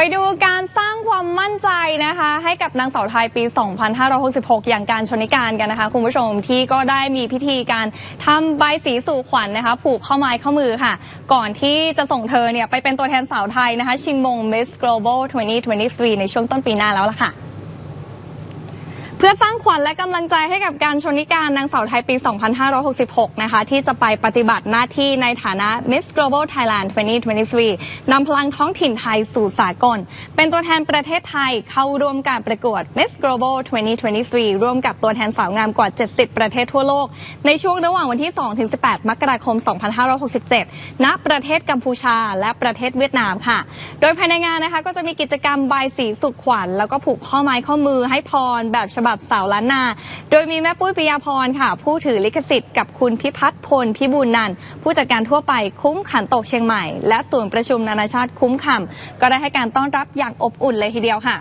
ไปดูการสร้างความมั่นใจนะคะ ให้กับนางสาวไทยปี 2566 อย่างการชนิการกันนะคะ คุณผู้ชมที่ก็ได้มีพิธีการทำใบสีสู่ขวัญนะคะ ผูกข้อไม้ข้อมือค่ะ ก่อนที่จะส่งเธอเนี่ยไปเป็นตัวแทนสาวไทยนะคะ ชิงมง Miss Global 2023 ในช่วงต้นปีหน้าแล้วล่ะค่ะ เพื่อสร้างขวัญและกำลังใจให้กับการชนิการนางสาวไทยปี 2566 นะคะ ที่จะไปปฏิบัติหน้าที่ในฐานะ Miss Global Thailand 2023 นำพลังท้องถิ่นไทยสู่สากล เป็นตัวแทนประเทศไทยเข้าร่วมการประกวด Miss Global 2023 ร่วมกับตัวแทนสาวงามกว่า 70 ประเทศทั่วโลก ในช่วงระหว่างวันที่ 2-18 มกราคม 2567 ณ ประเทศกัมพูชาและประเทศเวียดนามค่ะ โดยภายในงานนะคะก็จะมีกิจกรรมบายสีสุขขวัญแล้วก็ผูกข้อไม้ข้อมือให้พรแบบฉบับสาวล้านนา โดยมีแม่ปุ้ยปิยาพรค่ะ ผู้ถือลิขสิทธิ์กับคุณพิพัฒน์พลพิบูลนันผู้จัดการทั่วไปคุ้มขันโตกเชียงใหม่ และศูนย์ประชุมนานาชาติคุ้มคำก็ได้ให้การต้อนรับอย่างอบอุ่นเลยทีเดียวค่ะ